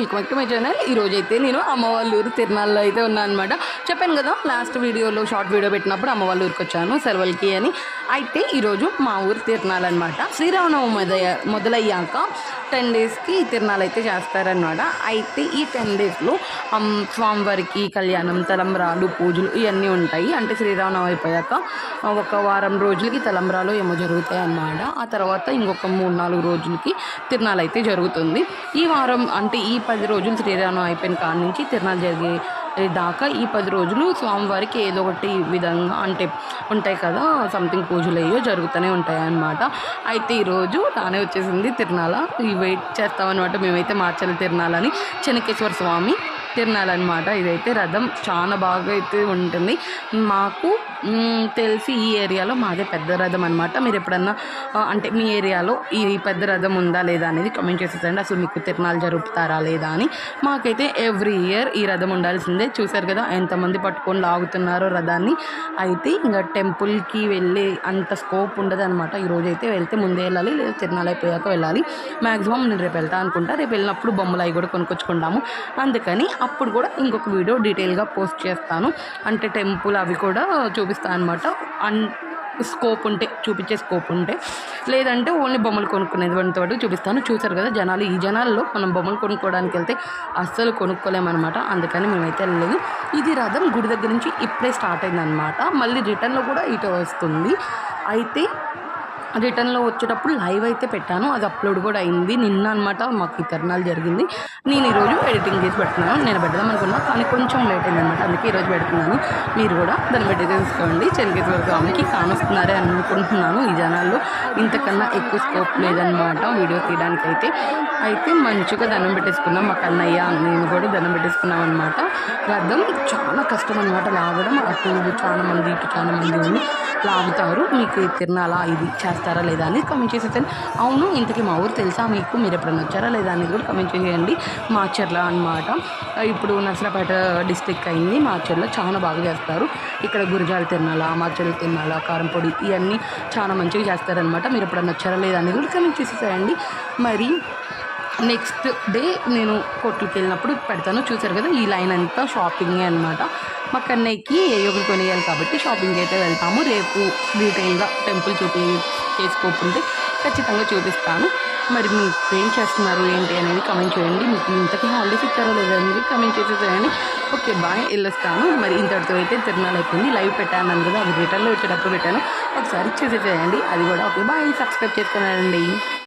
Welcome back to my channel ఈ రోజు అయితే నేను అమ్మ తిరునాళ్ళలో అయితే ఉన్నాను అనమాట చెప్పాను కదా లాస్ట్ వీడియోలో షార్ట్ వీడియో పెట్టినప్పుడు అమ్మ ఊరికి వచ్చాను సెలవులకి అని. అయితే ఈరోజు మా ఊరు తిరునాళ్ళు అనమాట శ్రీరామనవమి మొదలయ్య మొదలయ్యాక టెన్ డేస్కి తిరునాళ్ళు అయితే చేస్తారనమాట అయితే ఈ టెన్ డేస్లో స్వామివారికి కళ్యాణం తలంబ్రాలు పూజలు ఇవన్నీ ఉంటాయి. అంటే శ్రీరామనవమి అయిపోయాక ఒక వారం రోజులకి తలంబ్రాలు ఏమో జరుగుతాయి అన్నమాట ఆ తర్వాత ఇంకొక మూడు నాలుగు రోజులకి తిరునాళ్ళు అయితే జరుగుతుంది. ఈ వారం అంటే ఈ పది రోజులు శ్రీరామం అయిపోయిన కాడ నుంచి తిరణాలు జరిగే దాకా ఈ పది రోజులు స్వామివారికి ఏదో ఒకటి విధంగా అంటే ఉంటాయి కదా సంథింగ్ పూజలు అయ్యో జరుగుతూనే ఉంటాయి అన్నమాట. అయితే ఈరోజు తానే వచ్చేసింది తిరునాల ఈ వెయిట్ చేస్తామన్నమాట. మేమైతే మార్చాలి తిరునాలని చెనకేశ్వర స్వామి తిరునాలన్నమాట ఇదైతే రథం చాలా బాగా అయితే ఉంటుంది. మాకు తెలిసి ఈ ఏరియాలో మాదే పెద్ద రథం అనమాట మీరు ఎప్పుడన్నా అంటే మీ ఏరియాలో ఈ పెద్ద రథం ఉందా లేదా అనేది కమెంట్ చేసేసండి అసలు మీకు తిరణాలు జరుపుతారా లేదా అని. మాకైతే ఎవ్రీ ఇయర్ ఈ రథం ఉండాల్సిందే. చూసారు కదా ఎంతమంది పట్టుకొని లాగుతున్నారో రథాన్ని. అయితే ఇంకా టెంపుల్కి వెళ్ళే అంత స్కోప్ ఉండదు అనమాట ఈరోజు అయితే వెళ్తే ముందే వెళ్ళాలి లేదా తిరునాలు అయిపోయాక వెళ్ళాలి. మ్యాక్సిమం నేను రేపు వెళ్తా అనుకుంటా. రేపు వెళ్ళినప్పుడు బొమ్మలు అవి కూడా కొనుక్కొచ్చుకుంటాము. అందుకని అప్పుడు కూడా ఇంకొక వీడియో డీటెయిల్గా పోస్ట్ చేస్తాను. అంటే టెంపుల్ అవి కూడా చూపిస్తాను అనమాట అన్ స్కోప్ ఉంటే చూపించే స్కోప్ ఉంటే. లేదంటే ఓన్లీ బొమ్మలు కొనుక్కునేది వంటి చూపిస్తాను. చూసారు కదా జనాలు ఈ జనాల్లో మనం బొమ్మలు కొనుక్కోవడానికి వెళ్తే అస్సలు కొనుక్కోలేమన్నమాట. అందుకని మేమైతే వెళ్ళలేదు. ఇది రథం గుడి దగ్గర నుంచి ఇప్పుడే స్టార్ట్ అయిందనమాట మళ్ళీ రిటర్న్లో కూడా ఇటు వస్తుంది. అయితే రిటర్న్లో వచ్చేటప్పుడు లైవ్ అయితే పెట్టాను. అది అప్లోడ్ కూడా అయింది. నిన్న అనమాట మాకు ఈ తరుణాలు జరిగింది. నేను ఈరోజు ఎడిటింగ్ చేసి పెడుతున్నాను. నేను పెడదాం అనుకున్నా కానీ కొంచెం లేట్ అయిందనమాట అందుకే ఈరోజు పెడుతున్నాను. మీరు కూడా దాన్ని పెట్టి తెలుసుకోండి. చెనకేశ్వర స్వామికి కానొస్తున్నారే అనుకుంటున్నాను ఈ జనాల్లో. ఇంతకన్నా ఎక్కువ స్కోప్ లేదనమాట వీడియో తీయడానికైతే. అయితే మంచిగా దండం పెట్టేసుకున్నాం మా కన్నయ్య నేను కూడా దండం పెట్టేసుకున్నాం అనమాట రథం చాలా కష్టం అనమాట లాగడం. అటు చాలా మంది ఇటు చాలా మంది ఉండి లాగుతారు. మీకు ఈ తిరణాలా? ఇది చేస్తారా లేదా అని కమెంట్ చేసేసాను అవును ఇంతకీ మా ఊరు తెలుసా మీకు? మీరు ఎప్పుడైనా వచ్చారా లేదా అనేది కూడా కమెంట్ చేయండి మాచర్ల అనమాట ఇప్పుడు నర్సరాపేట డిస్టిక్ అయింది. మాచర్ల చాలా బాగా చేస్తారు. ఇక్కడ గురజాల తిరణాల మాచర్ల తిరణాల కారంపొడి ఇవన్నీ చాలా మంచిగా చేస్తారనమాట మీరు ఎప్పుడైనా వచ్చారా లేదా అనేది కూడా కమెంట్ చేసేసేయండి. మరి నెక్స్ట్ డే నేను కొట్లకి వెళ్ళినప్పుడు పెడతాను. చూసారు కదా ఈ లైన్ అంతా షాపింగే అనమాట మా కన్నయ్యకి ఏ ఒకటి కొనియాలి కాబట్టి షాపింగ్ అయితే వెళ్తాము. రేపు డీటెయిల్గా టెంపుల్ చూపి చేసుకోకుంటే ఖచ్చితంగా చూపిస్తాను. మరి మీరు ఏం చేస్తున్నారు ఏంటి అనేది కమెంట్ చేయండి. మీకు ఇంతకీ హాలిడేస్ ఇచ్చారో లేదని అనేది కమెంట్ చేసేసేయండి ఓకే బాయ్ వెళ్ళొస్తాను. మరి ఇంతటితో అయితే తిరునాలు అయిపోయింది. లైవ్ పెట్టాను కదా అది రిటర్న్లో వచ్చేటప్పుడు పెట్టాను. ఒకసారి చేసేసేయండి అది కూడా ఓకే బాయ్ సబ్స్క్రైబ్ చేసుకున్నానండి